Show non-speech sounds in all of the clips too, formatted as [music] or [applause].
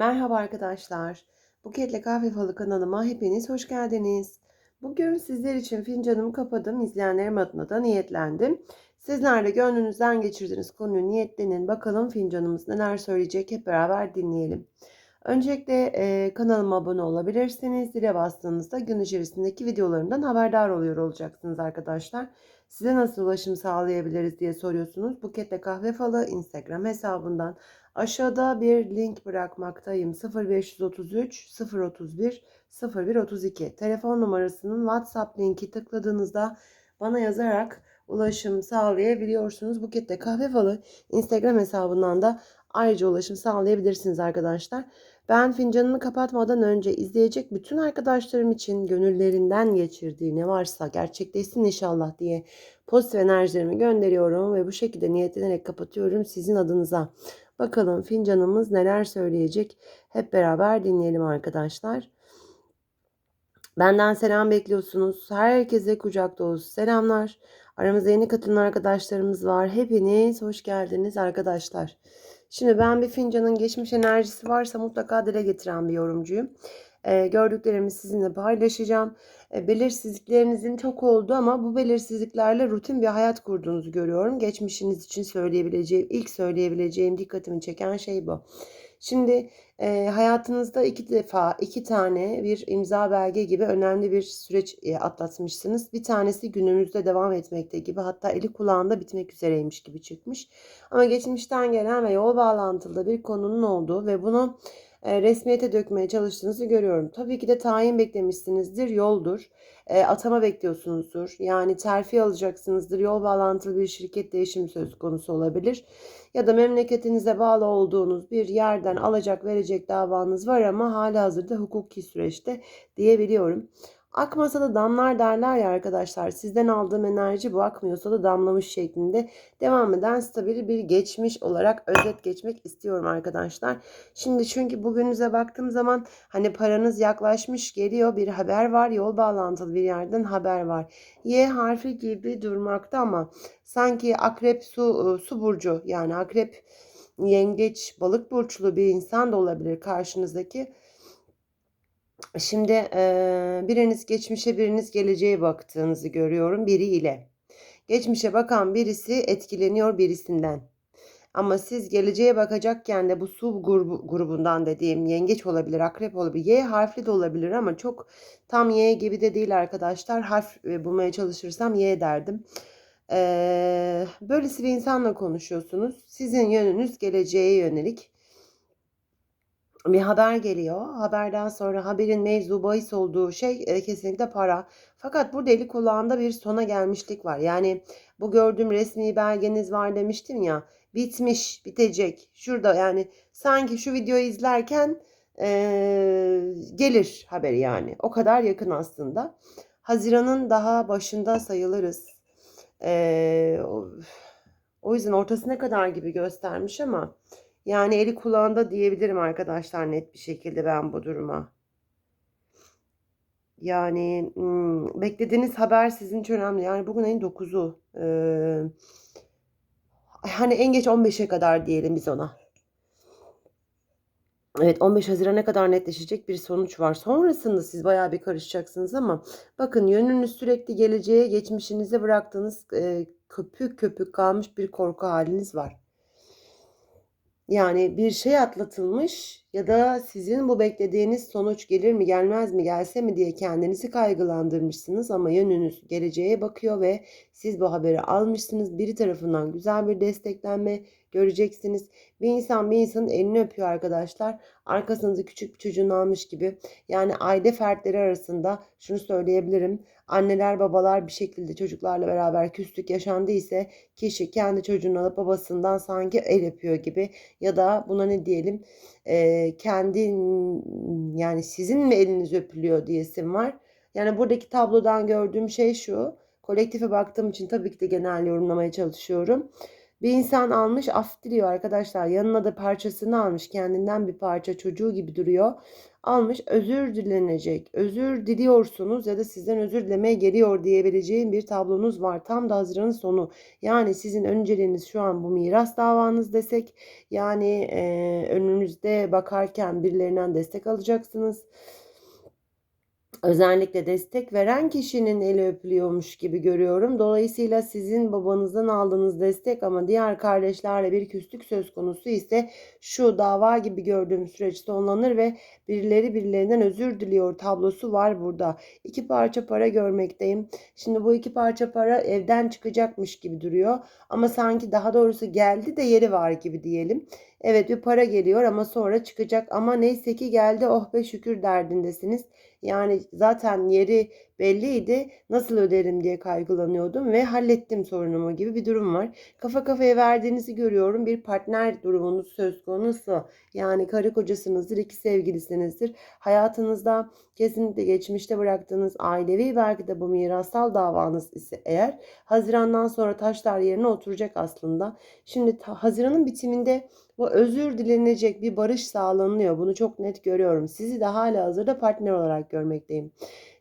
Merhaba arkadaşlar. Buketle Kahve Falı kanalıma hepiniz hoş geldiniz. Bugün sizler için fincanımı kapadım. İzleyenlerim adına da niyetlendim. Sizler de gönlünüzden geçirdiğiniz konuyu niyetlenin. Bakalım fincanımız neler söyleyecek hep beraber dinleyelim. Öncelikle e, kanalıma abone olabilirsiniz. Zile bastığınızda gün içerisindeki videolarımdan haberdar oluyor olacaksınız arkadaşlar. Size nasıl ulaşım sağlayabiliriz diye soruyorsunuz. Buketle Kahve Falı Instagram hesabından Aşağıda bir link bırakmaktayım. 0533 031 0132 telefon numarasının WhatsApp linki tıkladığınızda bana yazarak ulaşım sağlayabiliyorsunuz. Bukette Kahve Falı Instagram hesabından da ayrıca ulaşım sağlayabilirsiniz arkadaşlar. Ben fincanını kapatmadan önce izleyecek bütün arkadaşlarım için gönüllerinden geçirdiği ne varsa gerçekleşsin inşallah diye pozitif enerjilerimi gönderiyorum ve bu şekilde niyetlenerek kapatıyorum sizin adınıza. Bakalım fincanımız neler söyleyecek. Hep beraber dinleyelim arkadaşlar. Benden selam bekliyorsunuz. Herkese kucak dolusu selamlar. Aramızda yeni katılan arkadaşlarımız var. Hepiniz hoş geldiniz arkadaşlar. Şimdi ben bir fincanın geçmiş enerjisi varsa mutlaka dile getiren bir yorumcuyum. Ee, gördüklerimi sizinle paylaşacağım. Ee, belirsizliklerinizin çok olduğu ama bu belirsizliklerle rutin bir hayat kurduğunuzu görüyorum. Geçmişiniz için söyleyebileceğim, ilk söyleyebileceğim dikkatimi çeken şey bu. Şimdi e, hayatınızda iki defa iki tane bir imza belge gibi önemli bir süreç e, atlatmışsınız. Bir tanesi günümüzde devam etmekte gibi hatta eli kulağında bitmek üzereymiş gibi çıkmış. Ama geçmişten gelen ve yol bağlantılı bir konunun olduğu ve bunu e, resmiyete dökmeye çalıştığınızı görüyorum. Tabii ki de tayin beklemişsinizdir, yoldur. E, atama bekliyorsunuzdur. Yani terfi alacaksınızdır. Yol bağlantılı bir şirket değişimi söz konusu olabilir. Ya da memleketinize bağlı olduğunuz bir yerden alacak verecek davanız var ama hala hazırda hukuki süreçte diyebiliyorum. Akmasa da damlar derler ya arkadaşlar. Sizden aldığım enerji bu akmıyorsa da damlamış şeklinde devam eden stabil bir geçmiş olarak özet geçmek istiyorum arkadaşlar. Şimdi çünkü bugünüze baktığım zaman hani paranız yaklaşmış geliyor bir haber var. Yol bağlantılı bir yerden haber var. Y harfi gibi durmakta ama sanki akrep su, su burcu yani akrep yengeç balık burçlu bir insan da olabilir karşınızdaki Şimdi e, biriniz geçmişe biriniz geleceğe baktığınızı görüyorum biriyle. Geçmişe bakan birisi etkileniyor birisinden. Ama siz geleceğe bakacakken de bu su grubu, grubundan dediğim yengeç olabilir, akrep olabilir, Y harfli de olabilir ama çok tam Y gibi de değil arkadaşlar. Harf bulmaya çalışırsam Y derdim. Ee, böylesi bir insanla konuşuyorsunuz. Sizin yönünüz geleceğe yönelik bir haber geliyor. Haberden sonra haberin mevzu bahis olduğu şey e, kesinlikle para. Fakat burada eli kulağında bir sona gelmişlik var. Yani bu gördüğüm resmi belgeniz var demiştim ya. Bitmiş, bitecek. Şurada yani sanki şu videoyu izlerken e, gelir haberi yani. O kadar yakın aslında. Haziran'ın daha başında sayılırız. E, o, yüzden ortasına kadar gibi göstermiş ama yani eli kulağında diyebilirim arkadaşlar net bir şekilde ben bu duruma. Yani hmm, beklediğiniz haber sizin için önemli. Yani bugün ayın 9'u. Ee, hani en geç 15'e kadar diyelim biz ona. Evet 15 Haziran'a kadar netleşecek bir sonuç var. Sonrasında siz bayağı bir karışacaksınız ama bakın yönünüz sürekli geleceğe geçmişinize bıraktığınız e, köpük köpük kalmış bir korku haliniz var. Yani bir şey atlatılmış ya da sizin bu beklediğiniz sonuç gelir mi gelmez mi gelse mi diye kendinizi kaygılandırmışsınız ama yönünüz geleceğe bakıyor ve siz bu haberi almışsınız. Biri tarafından güzel bir desteklenme göreceksiniz. Bir insan bir insanın elini öpüyor arkadaşlar. Arkasında küçük bir çocuğunu almış gibi. Yani aile fertleri arasında şunu söyleyebilirim. Anneler babalar bir şekilde çocuklarla beraber küslük yaşandı ise kişi kendi çocuğunu alıp babasından sanki el öpüyor gibi ya da buna ne diyelim e, kendi yani sizin mi eliniz öpülüyor diyesim var. Yani buradaki tablodan gördüğüm şey şu. Kolektife baktığım için tabii ki de genel yorumlamaya çalışıyorum. Bir insan almış af diliyor arkadaşlar. Yanına da parçasını almış. Kendinden bir parça çocuğu gibi duruyor. Almış özür dilenecek. Özür diliyorsunuz ya da sizden özür dilemeye geliyor diyebileceğim bir tablonuz var. Tam da Haziran'ın sonu. Yani sizin önceliğiniz şu an bu miras davanız desek. Yani e, önünüzde bakarken birilerinden destek alacaksınız özellikle destek veren kişinin eli öpülüyormuş gibi görüyorum. Dolayısıyla sizin babanızdan aldığınız destek ama diğer kardeşlerle bir küslük söz konusu ise şu dava gibi gördüğüm süreç sonlanır ve birileri birilerinden özür diliyor tablosu var burada. İki parça para görmekteyim. Şimdi bu iki parça para evden çıkacakmış gibi duruyor ama sanki daha doğrusu geldi de yeri var gibi diyelim. Evet bir para geliyor ama sonra çıkacak ama neyse ki geldi oh be şükür derdindesiniz. Yani zaten yeri belliydi. Nasıl öderim diye kaygılanıyordum ve hallettim sorunumu gibi bir durum var. Kafa kafaya verdiğinizi görüyorum. Bir partner durumunuz söz konusu. Yani karı kocasınızdır, iki sevgilisinizdir. Hayatınızda kesinlikle geçmişte bıraktığınız ailevi belki de bu mirasal davanız ise eğer Haziran'dan sonra taşlar yerine oturacak aslında. Şimdi Haziran'ın bitiminde bu özür dilenecek bir barış sağlanıyor. Bunu çok net görüyorum. Sizi de hala hazırda partner olarak görmekteyim.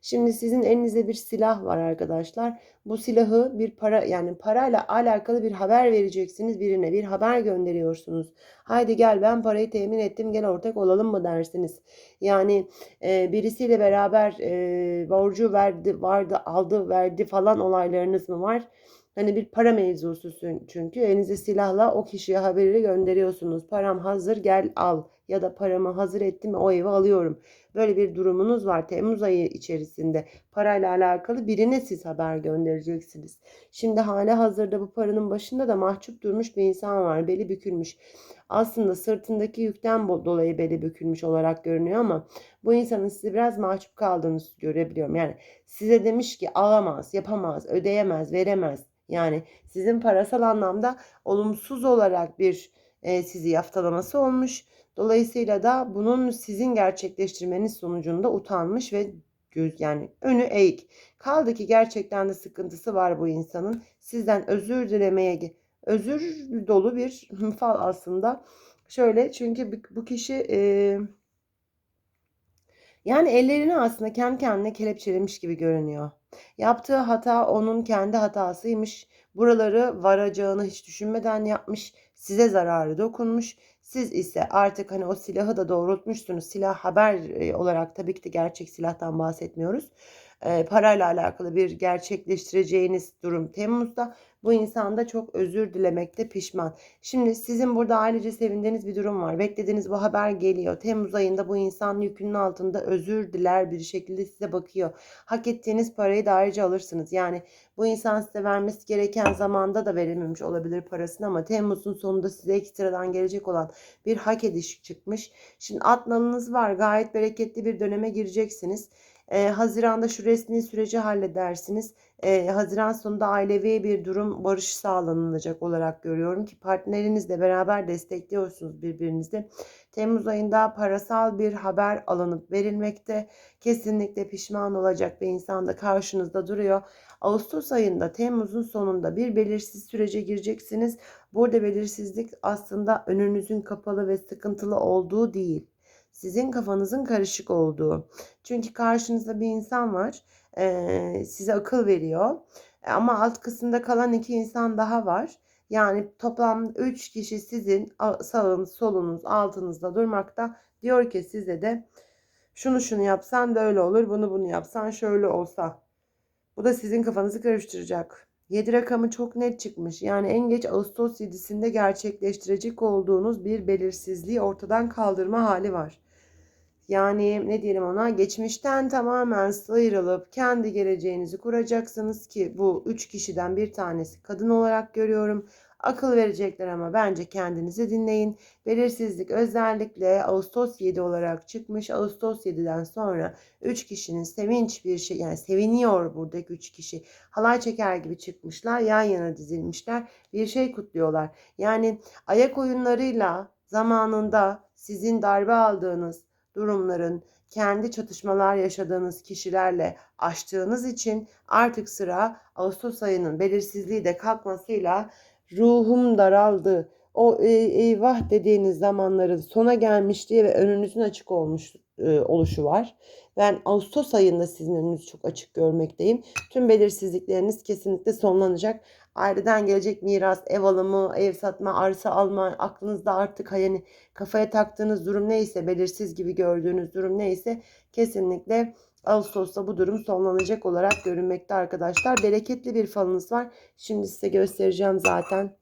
Şimdi sizin elinizde bir silah var arkadaşlar. Bu silahı bir para yani parayla alakalı bir haber vereceksiniz birine. Bir haber gönderiyorsunuz. Haydi gel ben parayı temin ettim gel ortak olalım mı dersiniz. Yani e, birisiyle beraber e, borcu verdi vardı aldı verdi falan olaylarınız mı var? Hani bir para mevzusu çünkü elinizde silahla o kişiye haberi gönderiyorsunuz. Param hazır gel al ya da paramı hazır ettim o evi alıyorum. Böyle bir durumunuz var Temmuz ayı içerisinde. Parayla alakalı birine siz haber göndereceksiniz. Şimdi hala hazırda bu paranın başında da mahcup durmuş bir insan var. Beli bükülmüş. Aslında sırtındaki yükten dolayı beli bükülmüş olarak görünüyor ama bu insanın size biraz mahcup kaldığını görebiliyorum. Yani size demiş ki alamaz, yapamaz, ödeyemez, veremez. Yani sizin parasal anlamda olumsuz olarak bir e, sizi yaftalaması olmuş. Dolayısıyla da bunun sizin gerçekleştirmeniz sonucunda utanmış ve göz yani önü eğik. Kaldı ki gerçekten de sıkıntısı var bu insanın. Sizden özür dilemeye özür dolu bir [laughs] fal aslında. Şöyle çünkü bu kişi e, yani ellerini aslında kendi kendine kelepçelemiş gibi görünüyor. Yaptığı hata onun kendi hatasıymış. Buraları varacağını hiç düşünmeden yapmış. Size zararı dokunmuş. Siz ise artık hani o silahı da doğrultmuşsunuz. Silah haber e, olarak tabii ki de gerçek silahtan bahsetmiyoruz. E, parayla alakalı bir gerçekleştireceğiniz durum Temmuz'da. Bu insan da çok özür dilemekte pişman. Şimdi sizin burada ailece sevindiğiniz bir durum var. Beklediğiniz bu haber geliyor. Temmuz ayında bu insan yükünün altında özür diler bir şekilde size bakıyor. Hak ettiğiniz parayı da ayrıca alırsınız. Yani bu insan size vermesi gereken zamanda da verememiş olabilir parasını ama Temmuz'un sonunda size ekstradan gelecek olan bir hak ediş çıkmış. Şimdi atlanınız var. Gayet bereketli bir döneme gireceksiniz. E, Haziran'da şu resmi süreci halledersiniz. E, Haziran sonunda ailevi bir durum barış sağlanılacak olarak görüyorum ki partnerinizle beraber destekliyorsunuz birbirinizi. Temmuz ayında parasal bir haber alınıp verilmekte. Kesinlikle pişman olacak bir insan da karşınızda duruyor. Ağustos ayında Temmuz'un sonunda bir belirsiz sürece gireceksiniz. Burada belirsizlik aslında önünüzün kapalı ve sıkıntılı olduğu değil sizin kafanızın karışık olduğu. Çünkü karşınızda bir insan var. E, size akıl veriyor. Ama alt kısımda kalan iki insan daha var. Yani toplam 3 kişi sizin sağınız, solunuz, altınızda durmakta. Diyor ki size de şunu şunu yapsan böyle olur, bunu bunu yapsan şöyle olsa. Bu da sizin kafanızı karıştıracak. 7 rakamı çok net çıkmış. Yani en geç Ağustos 7'sinde gerçekleştirecek olduğunuz bir belirsizliği ortadan kaldırma hali var. Yani ne diyelim ona geçmişten tamamen sıyrılıp kendi geleceğinizi kuracaksınız ki bu üç kişiden bir tanesi kadın olarak görüyorum. Akıl verecekler ama bence kendinizi dinleyin. Belirsizlik özellikle Ağustos 7 olarak çıkmış. Ağustos 7'den sonra 3 kişinin sevinç bir şey yani seviniyor buradaki 3 kişi. Halay çeker gibi çıkmışlar. Yan yana dizilmişler. Bir şey kutluyorlar. Yani ayak oyunlarıyla zamanında sizin darbe aldığınız durumların kendi çatışmalar yaşadığınız kişilerle aştığınız için artık sıra Ağustos ayının belirsizliği de kalkmasıyla ruhum daraldı. O eyvah dediğiniz zamanların sona gelmişliği ve önünüzün açık olmuş e, oluşu var. Ben Ağustos ayında sizin önünüzü çok açık görmekteyim. Tüm belirsizlikleriniz kesinlikle sonlanacak. Aileden gelecek miras, ev alımı, ev satma, arsa alma, aklınızda artık yani kafaya taktığınız durum neyse, belirsiz gibi gördüğünüz durum neyse kesinlikle Ağustos'ta bu durum sonlanacak olarak görünmekte arkadaşlar. Bereketli bir falınız var. Şimdi size göstereceğim zaten.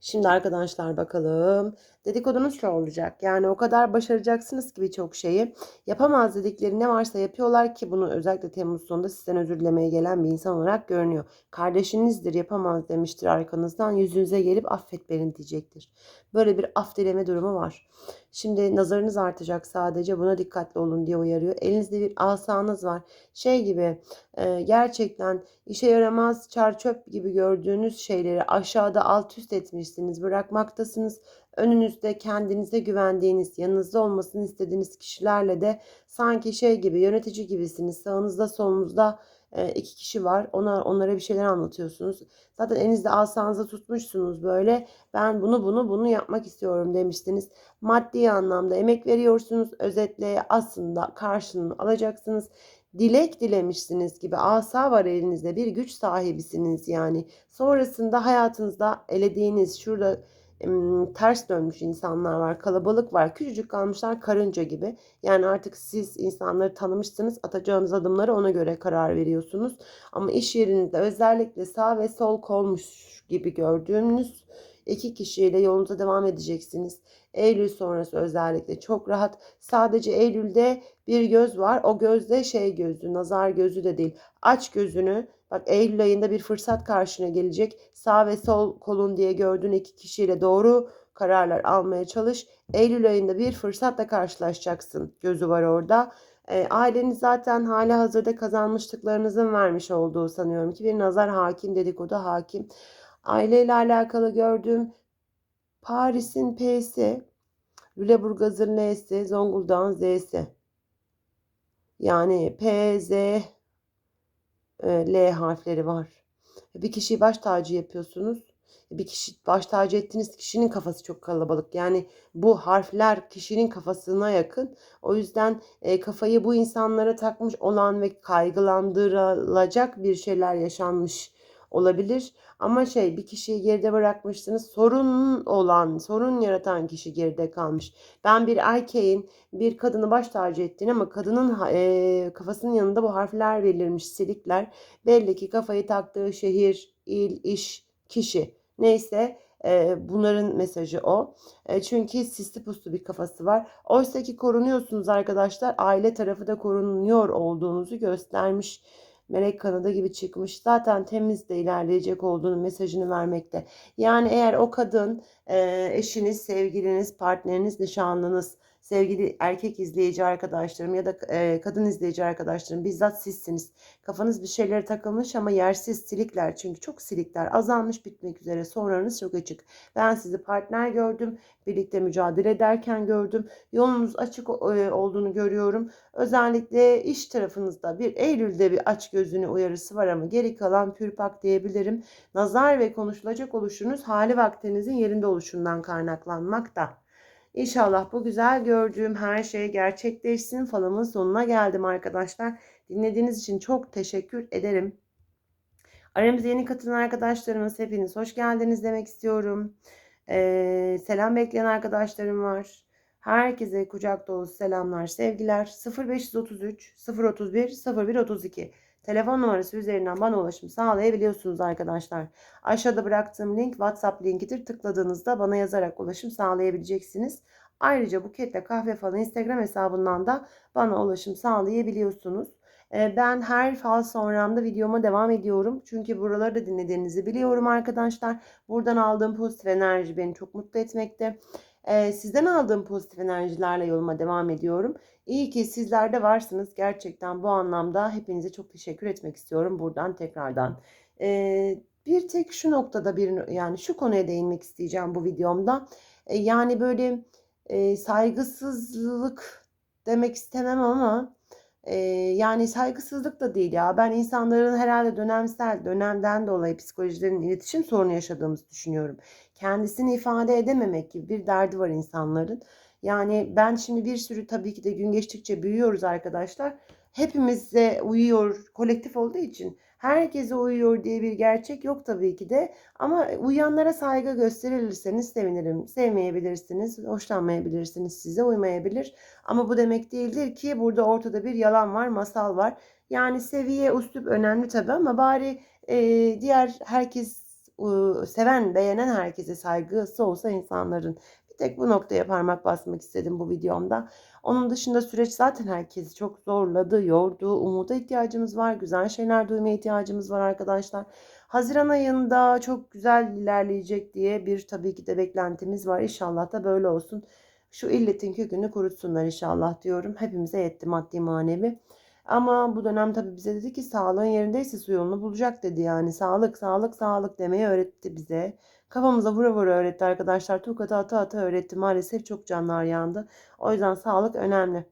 Şimdi arkadaşlar bakalım. Dedikodunuz şu olacak. Yani o kadar başaracaksınız ki birçok şeyi. Yapamaz dedikleri ne varsa yapıyorlar ki bunu özellikle Temmuz sonunda sizden özür dilemeye gelen bir insan olarak görünüyor. Kardeşinizdir yapamaz demiştir arkanızdan. Yüzünüze gelip affet beni diyecektir. Böyle bir af dileme durumu var. Şimdi nazarınız artacak sadece buna dikkatli olun diye uyarıyor. Elinizde bir asanız var. Şey gibi e, gerçekten işe yaramaz çar gibi gördüğünüz şeyleri aşağıda alt üst etmişsiniz, bırakmaktasınız. Önünüzde kendinize güvendiğiniz, yanınızda olmasını istediğiniz kişilerle de sanki şey gibi yönetici gibisiniz. Sağınızda solunuzda e, iki kişi var. Ona, onlara bir şeyler anlatıyorsunuz. Zaten elinizde asanızı tutmuşsunuz böyle. Ben bunu bunu bunu yapmak istiyorum demiştiniz. Maddi anlamda emek veriyorsunuz. Özetle aslında karşılığını alacaksınız dilek dilemişsiniz gibi asa var elinizde bir güç sahibisiniz yani. Sonrasında hayatınızda elediğiniz şurada ters dönmüş insanlar var, kalabalık var, küçücük kalmışlar karınca gibi. Yani artık siz insanları tanımışsınız, atacağınız adımları ona göre karar veriyorsunuz. Ama iş yerinizde özellikle sağ ve sol kolmuş gibi gördüğünüz iki kişiyle yolunuza devam edeceksiniz. Eylül sonrası özellikle çok rahat. Sadece Eylül'de bir göz var. O gözde şey gözü, nazar gözü de değil. Aç gözünü. Bak Eylül ayında bir fırsat karşına gelecek. Sağ ve sol kolun diye gördüğün iki kişiyle doğru kararlar almaya çalış. Eylül ayında bir fırsatla karşılaşacaksın. Gözü var orada. E, aileniz zaten hala hazırda kazanmışlıklarınızın vermiş olduğu sanıyorum ki bir nazar hakim dedikodu hakim. Aileyle alakalı gördüğüm Paris'in P'si, Lüleburgaz'ın L'si, Zonguldak'ın Z'si. Yani P, Z, e, L harfleri var. Bir kişiyi baş tacı yapıyorsunuz. Bir kişi baş tacı ettiğiniz kişinin kafası çok kalabalık. Yani bu harfler kişinin kafasına yakın. O yüzden e, kafayı bu insanlara takmış olan ve kaygılandırılacak bir şeyler yaşanmış olabilir. Ama şey bir kişiyi geride bırakmışsınız. Sorun olan, sorun yaratan kişi geride kalmış. Ben bir erkeğin bir kadını baş tacı ettiğini ama kadının e, kafasının yanında bu harfler verilmiş silikler. Belli ki kafayı taktığı şehir, il, iş, kişi neyse e, bunların mesajı o. E, çünkü sisli puslu bir kafası var. Oysa ki korunuyorsunuz arkadaşlar. Aile tarafı da korunuyor olduğunuzu göstermiş melek kanadı gibi çıkmış. Zaten temiz de ilerleyecek olduğunu mesajını vermekte. Yani eğer o kadın eşiniz, sevgiliniz, partneriniz, nişanlınız sevgili erkek izleyici arkadaşlarım ya da e, kadın izleyici arkadaşlarım bizzat sizsiniz. Kafanız bir şeylere takılmış ama yersiz silikler çünkü çok silikler azalmış bitmek üzere sonranız çok açık. Ben sizi partner gördüm. Birlikte mücadele ederken gördüm. Yolunuz açık e, olduğunu görüyorum. Özellikle iş tarafınızda bir Eylül'de bir aç gözünü uyarısı var ama geri kalan pürpak diyebilirim. Nazar ve konuşulacak oluşunuz hali vaktinizin yerinde oluşundan kaynaklanmakta. İnşallah bu güzel gördüğüm her şey gerçekleşsin. Falımın sonuna geldim arkadaşlar. Dinlediğiniz için çok teşekkür ederim. Aramıza yeni katılan arkadaşlarımız hepiniz hoş geldiniz demek istiyorum. Ee, selam bekleyen arkadaşlarım var. Herkese kucak dolusu selamlar, sevgiler. 0533 031 0132 telefon numarası üzerinden bana ulaşım sağlayabiliyorsunuz arkadaşlar. Aşağıda bıraktığım link WhatsApp linkidir. Tıkladığınızda bana yazarak ulaşım sağlayabileceksiniz. Ayrıca Buketle Kahve falan Instagram hesabından da bana ulaşım sağlayabiliyorsunuz. Ee, ben her fal sonramda videoma devam ediyorum. Çünkü buraları da dinlediğinizi biliyorum arkadaşlar. Buradan aldığım pozitif enerji beni çok mutlu etmekte. Ee, sizden aldığım pozitif enerjilerle yoluma devam ediyorum. İyi ki sizler de varsınız. Gerçekten bu anlamda hepinize çok teşekkür etmek istiyorum buradan tekrardan. Ee, bir tek şu noktada bir yani şu konuya değinmek isteyeceğim bu videomda. Ee, yani böyle e, saygısızlık demek istemem ama Ee, yani saygısızlık da değil ya. Ben insanların herhalde dönemsel, dönemden dolayı psikolojilerin iletişim sorunu yaşadığımızı düşünüyorum. Kendisini ifade edememek gibi bir derdi var insanların. Yani ben şimdi bir sürü tabii ki de gün geçtikçe büyüyoruz arkadaşlar. Hepimize uyuyor, kolektif olduğu için herkese uyuyor diye bir gerçek yok tabii ki de. Ama uyanlara saygı gösterirseniz sevinirim. Sevmeyebilirsiniz, hoşlanmayabilirsiniz, size uymayabilir. Ama bu demek değildir ki burada ortada bir yalan var, masal var. Yani seviye, üslup önemli tabii ama bari e, diğer herkes seven, beğenen herkese saygısı olsa insanların. Tek bu noktaya parmak basmak istedim bu videomda. Onun dışında süreç zaten herkesi çok zorladı, yordu. Umuda ihtiyacımız var, güzel şeyler duymaya ihtiyacımız var arkadaşlar. Haziran ayında çok güzel ilerleyecek diye bir tabii ki de beklentimiz var. İnşallah da böyle olsun. Şu illetin kökünü kurutsunlar inşallah diyorum. Hepimize yetti maddi manevi. Ama bu dönem tabii bize dedi ki sağlığın yerindeyse su yolunu bulacak dedi yani. Sağlık, sağlık, sağlık demeyi öğretti bize. Kafamıza vura vura öğretti arkadaşlar. Tokat ata ata öğretti. Maalesef çok canlar yandı. O yüzden sağlık önemli.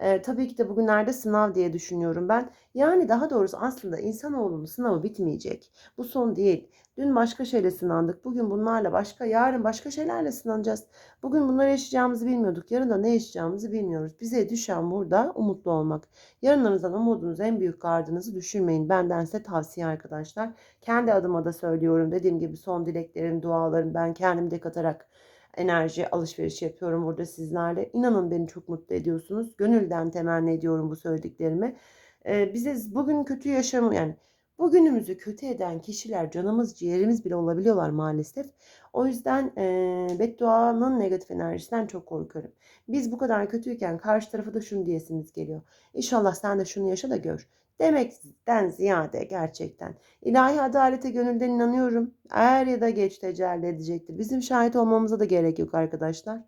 Ee, tabii ki de bugünlerde sınav diye düşünüyorum ben. Yani daha doğrusu aslında insanoğlunun sınavı bitmeyecek. Bu son değil. Dün başka şeyle sınandık. Bugün bunlarla başka, yarın başka şeylerle sınanacağız. Bugün bunları yaşayacağımızı bilmiyorduk. Yarın da ne yaşayacağımızı bilmiyoruz. Bize düşen burada umutlu olmak. Yarınlarınızdan umudunuz en büyük gardınızı düşürmeyin. Benden size tavsiye arkadaşlar. Kendi adıma da söylüyorum. Dediğim gibi son dileklerim, dualarım ben kendimde katarak enerji alışveriş yapıyorum burada sizlerle. İnanın beni çok mutlu ediyorsunuz. Gönülden temenni ediyorum bu söylediklerimi. Ee, bize bugün kötü yaşam yani bugünümüzü kötü eden kişiler canımız ciğerimiz bile olabiliyorlar maalesef. O yüzden e, bedduanın negatif enerjisinden çok korkuyorum. Biz bu kadar kötüyken karşı tarafa da şunu diyesiniz geliyor. İnşallah sen de şunu yaşa da gör demekten ziyade gerçekten ilahi adalete gönülden inanıyorum. Er ya da geç tecelli edecektir. Bizim şahit olmamıza da gerek yok arkadaşlar.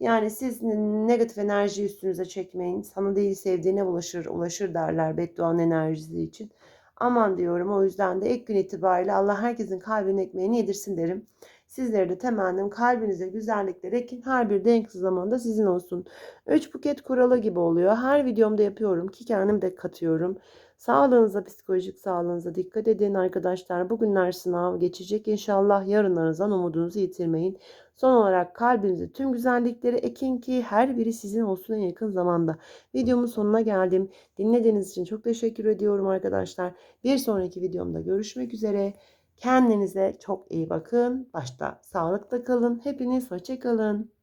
Yani siz negatif enerji üstünüze çekmeyin. Sana değil sevdiğine ulaşır, ulaşır derler bedduanın enerjisi için. Aman diyorum o yüzden de ilk gün itibariyle Allah herkesin kalbinin ekmeğini yedirsin derim. Sizlere de temennim kalbinize güzellikler ekin. Her bir denk zamanda sizin olsun. Üç buket kuralı gibi oluyor. Her videomda yapıyorum ki kendim de katıyorum. Sağlığınıza, psikolojik sağlığınıza dikkat edin arkadaşlar. Bugünler sınav geçecek. İnşallah yarınlarınızdan umudunuzu yitirmeyin. Son olarak kalbinize tüm güzellikleri ekin ki her biri sizin olsun en yakın zamanda. Videomun sonuna geldim. Dinlediğiniz için çok teşekkür ediyorum arkadaşlar. Bir sonraki videomda görüşmek üzere. Kendinize çok iyi bakın. Başta sağlıkla kalın. Hepiniz hoşçakalın.